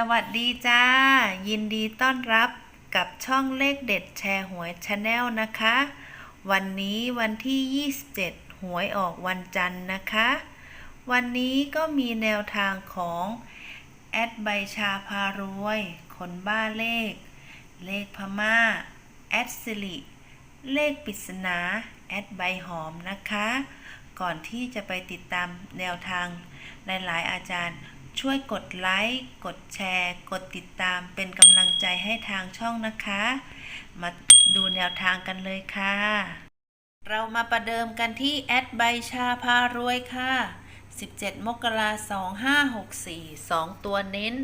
สวัสดีจ้า ยินดีต้อนรับกับช่องเลขเด็ดแชร์หวยชาแนลนะคะ วันนี้วันที่ 27 หวยออกวันจันทร์นะคะ วันนี้ก็มีแนวทางของแอดใบชาพารวย คนบ้าเลข เลขพม่า แอดสิริเลขปริศนา แอดใบหอมนะคะ ก่อนที่จะไปติดตามแนวทางหลายๆอาจารย์ ช่วยกดไลค์กดแชร์ กดติดตามเป็นกำลังใจให้ทางช่องนะคะ มาดูแนวทางกันเลยค่ะ เรามาประเดิมกันที่แอดใบชาพารวยค่ะ 17 มกราคม2564 2ตัวเน้น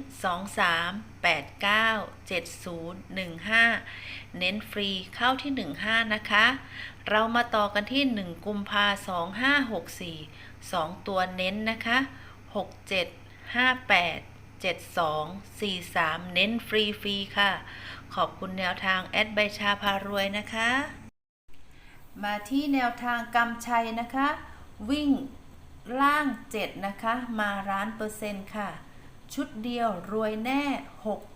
23 89 70 15 เน้นฟรีเข้าที่ 15 นะคะ เรามาต่อกันที่ 1 กุมภา2564 2 ตัวเน้นนะคะ 67 58 72 43 เน้นฟรีฟรีค่ะ ขอบคุณแนวทางแอดใบชาพารวยนะคะ มาที่แนวทางกำชัยนะคะ วิ่งล่าง 7 นะคะ มาร้านเปอร์เซ็นต์ค่ะ ชุดเดียวรวยแน่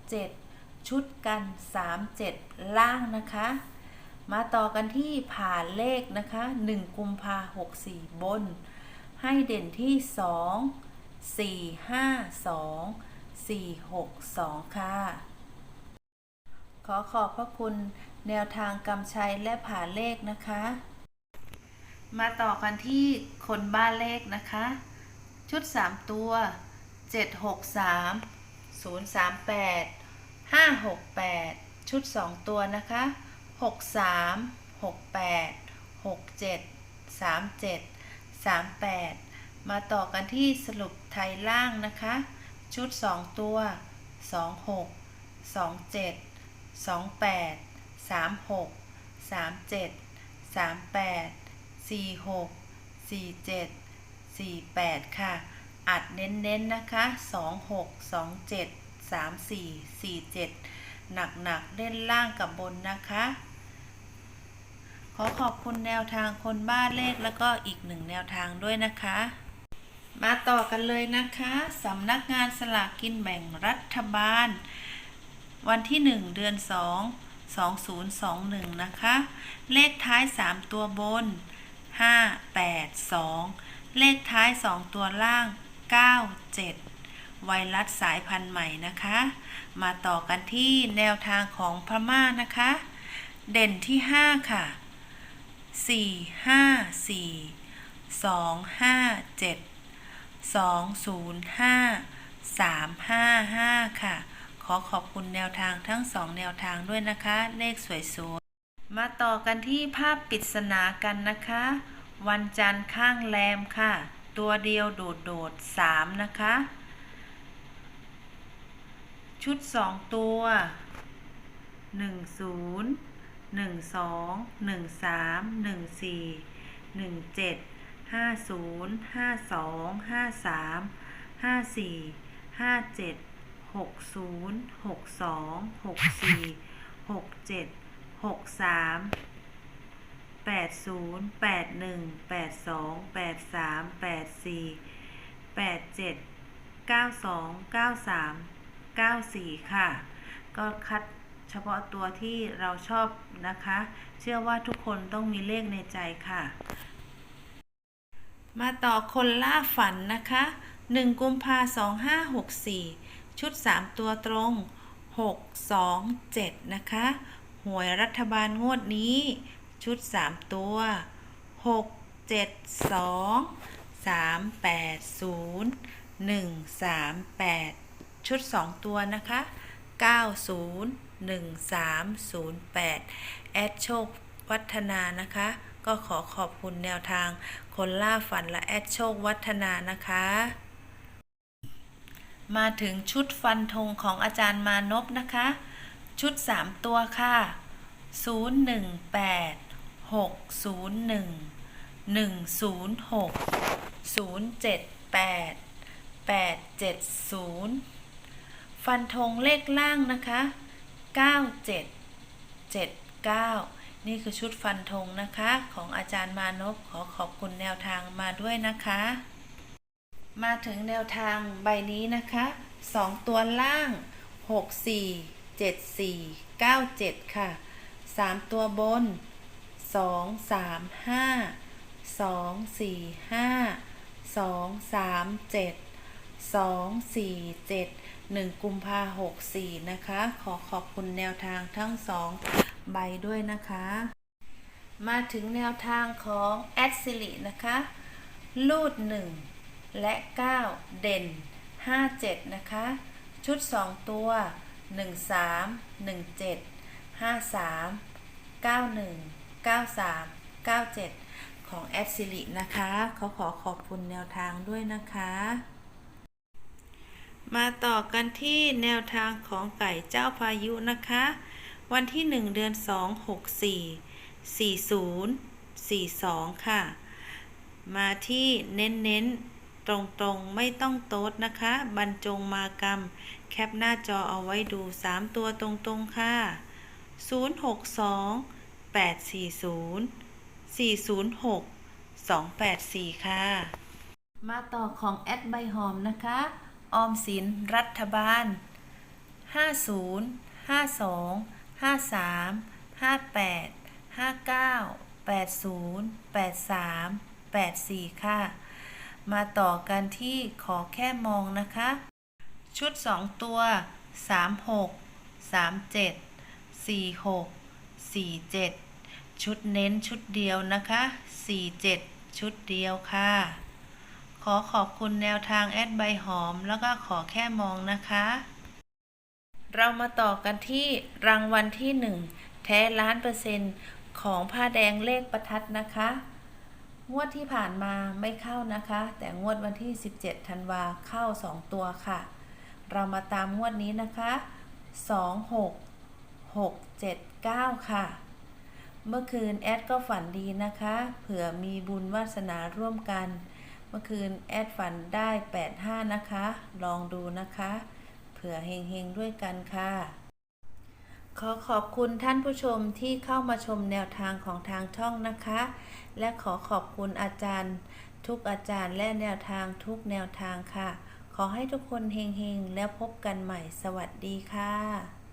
67 ชุดกัน 37 ล่างนะคะ มาต่อกันที่ผ่านเลขนะคะ 1 กุมภา64 บน ให้เด่นที่ 2 4 5 2 4 6 2 ค่ะ ขอขอบพระคุณแนวทางกำชัยและผ่าเลขนะคะ มาต่อกันที่คนบ้านเลขนะคะ ชุด 3 ตัว 763 038 568 ชุด 2 ตัวนะคะ 63 68 67 37 38 มาต่อกันที่สรุปไทยล่างนะคะ ชุด 2 ตัว 26 27 28 36 37 38 46 47 48 ค่ะ อัดเน้นๆนะคะ 26 27 34 47 หนักๆ เล่นล่างกับบนนะคะ ขอขอบคุณแนวทางคนบ้านเลขแล้วก็อีกหนึ่งแนวทางด้วยนะคะ มาต่อกันเลยนะคะสำนักงานสลากกินแบ่งรัฐบาล วันที่ 1 เดือน 2 2021 นะคะ เลขท้าย 3 ตัวบน 5 8 2 เลขท้าย 2 ตัวล่าง 9 7 ไวรัสสายพันธุ์ใหม่นะคะ มาต่อกันที่แนวทางของพม่านะคะ เด่นที่ 5 ค่ะ 4 5 4 2 5 7 205 355 ค่ะ ขอขอบคุณแนวทางทั้งสองแนวทางด้วยนะคะ เลขสวยๆ มาต่อกันที่ภาพปริศนากันนะคะ วันจันทร์ข้างแรมค่ะ ตัวเดียวโดดโดดๆ3นะคะ ชุด 2 ตัว 10 12 13 14 17 ห้าศูนย์ห้าสองห้าสามห้าสี่ห้าเจ็ดหกศูนย์หกสองหกสี่หกเจ็ดหกสามแปดศูนย์แปดหนึ่งแปดสองแปดสามแปดสี่แปดเจ็ดเก้าสองเก้าสามเก้าสี่ค่ะ ก็คัดเฉพาะตัวที่เราชอบนะคะ เชื่อว่าทุกคนต้องมีเลขในใจค่ะ มาต่อคนล่าฝันนะคะ 1 กุมภาสองห้าหกสี่ชุด 3 ตัวตรง 6 2 7 นะคะ หวยรัฐบาลงวดนี้ ชุด 3 ตัว 6 7 2 3 8 0 1 3 8 ชุด 2 ตัวนะคะ 9 0 1 3 0 8 แอดโชควัฒนานะคะ ก็ขอขอบคุณแนวทาง คนล่าฝันและแอดโชควัฒนานะคะ มาถึงชุดฟันธงของอาจารย์มานพนะคะ ชุด 3 ตัวค่ะ 018 601 106 078 870 ฟันธงเลขล่างนะคะ 97 79 นี่คือชุดฟันธงนะคะ ของอาจารย์มานพขอขอบคุณแนวทางมาด้วยนะคะ มาถึงแนวทางใบนี้นะคะสองตัวล่างหกสี่เจ็ดสี่เก้าเจ็ดค่ะสามตัวบนสองสามห้าสองสี่ห้าสองสามเจ็ดสองสี่เจ็ดหนึ่งกุมภาหกสี่นะคะ ขอขอบคุณแนวทางทั้งสอง ใบด้วยนะคะ มาถึงแนวทางของแอดซิลินะคะ ลูด 1 และ 9 เด่น 57 นะคะ ชุด 2 ตัว 13 17 53 91 93 97 ของแอดซิลินะคะเขาขอขอบคุณแนวทางด้วยนะคะมาต่อกันที่แนวทางของไก่เจ้าพายุนะคะ วันที่ 1 เดือน 2 64 40 42 ค่ะ มาที่เน้นเน้นตรงตรงๆ ไม่ต้องโต๊ดนะคะ บรรจงมากรรม แคปหน้าจอเอาไว้ดู 3 ตัวตรงๆ ค่ะ 062 840 406 284 ค่ะ มาต่อของแอดใบหอมนะคะ ออมสินรัฐบาล 50 52 53 58 59 80 83 84ค่ะ มาต่อกันที่ขอแค่มองนะคะ ชุด2ตัว36 37 46 47ชุดเน้นชุดเดียวนะคะ47ชุดเดียวค่ะ ขอขอบคุณแนวทางแอดใบหอม แล้วก็ขอแค่มองนะคะ เรามาต่อกันที่รางวัลที่หนึ่งแท้ล้านเปอร์เซ็นต์ของผ้าแดงเลขประทัดนะคะ งวดที่ผ่านมาไม่เข้านะคะ แต่งวดวันที่ 17ธันวาเข้า 2 ตัวค่ะ เรามาตามงวดนี้นะคะ 2 6 6 7 9 ค่ะ เมื่อคืนแอดก็ฝันดีนะคะ เผื่อมีบุญวาสนาร่วมกัน เมื่อคืนแอดฝันได้ 85 นะคะ ลองดูนะคะ ผื่อเฮงๆ ด้วยกันค่ะ ขอขอบคุณท่านผู้ชมที่เข้ามาชมแนวทางของทางช่องนะคะ และขอขอบคุณอาจารย์ ทุกอาจารย์และแนวทางทุกแนวทางค่ะ ขอให้ทุกคนเฮงๆ แล้วพบกันใหม่สวัสดีค่ะ